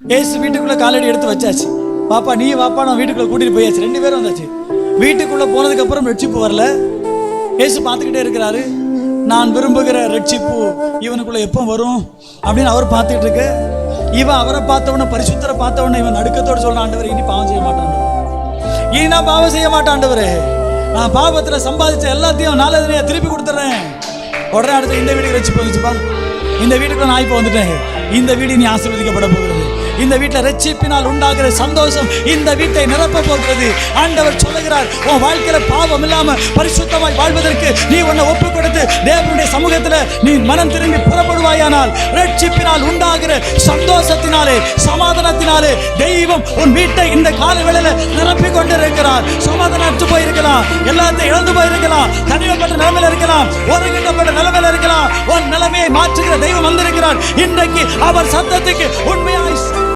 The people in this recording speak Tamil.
ஏசு வீட்டுக்குள்ள காலடி எடுத்து வச்சாச்சு. பாப்பா நீ வாப்பா நான் வீட்டுக்குள்ள கூட்டிட்டு போயாச்சு. ரெண்டு பேரும் வந்தாச்சு. வீட்டுக்குள்ள போனதுக்கு அப்புறம் ரட்சிப்பு வரல. ஏசு பார்த்துக்கிட்டே இருக்கிறாரு. நான் விரும்புகிற ரட்சிப்பு இவனுக்குள்ள எப்போ வரும் அப்படின்னு அவர் பார்த்துக்கிட்டு இருக்கு. இவன் அவரை பார்த்தவன பரிசுத்தரை பார்த்தவன இவன் நடுக்கத்தோடு சொல்றான் ஆண்டவர் இனி பாவம் செய்ய மாட்டான். இனி நான் பாவம் செய்ய மாட்டாண்டவரே நான் பாவத்துல சம்பாதிச்ச எல்லாத்தையும் நல்லதுனையா திருப்பி கொடுத்துட்றேன் உடனே அடுத்து இந்த வீட்டுக்கு ரட்சிப்பு வந்துச்சுப்பா. இந்த வீட்டுக்குள்ள நான் இப்போ வந்துட்டேன். இந்த வீடு நீ ஆசீர்வதிக்கப்பட போகிறது இந்த வீட்டில் ரட்சிப்பினால் உண்டாகிற சந்தோஷம் இந்த வீட்டை நிரப்ப போகிறது. ஆண்டவர் சொல்லுகிறார் உன் வாழ்க்கையில பாவம் இல்லாம பரிசுத்தமாய் வாழ்வதற்கு நீ உன்னை ஒப்பு கொடுத்து தேவனுடைய சமூகத்தில் நீ மனம் திரும்பி புறப்படுவாயானால் ரட்சிப்பினால் உண்டாகிற சந்தோஷத்தினாலே சமாதானத்தினாலே தெய்வம் உன் வீட்டை இந்த காலவேளையில நிரப்பி கொண்டு இருக்கிறார் சமாதானம் போயிருக்கலாம் எல்லாத்தையும் இழந்து போயிருக்கலாம் தனிமைப்பட்ட நிலைமையில இருக்கலாம் ஒருங்கிட்டப்பட்ட நிலைமையில இருக்கலாம். உன் நிலைமையை மாற்றுகிற தெய்வம் வந்திருக்கிறார். இன்றைக்கு அவர் சத்தத்துக்கு உண்மையாய்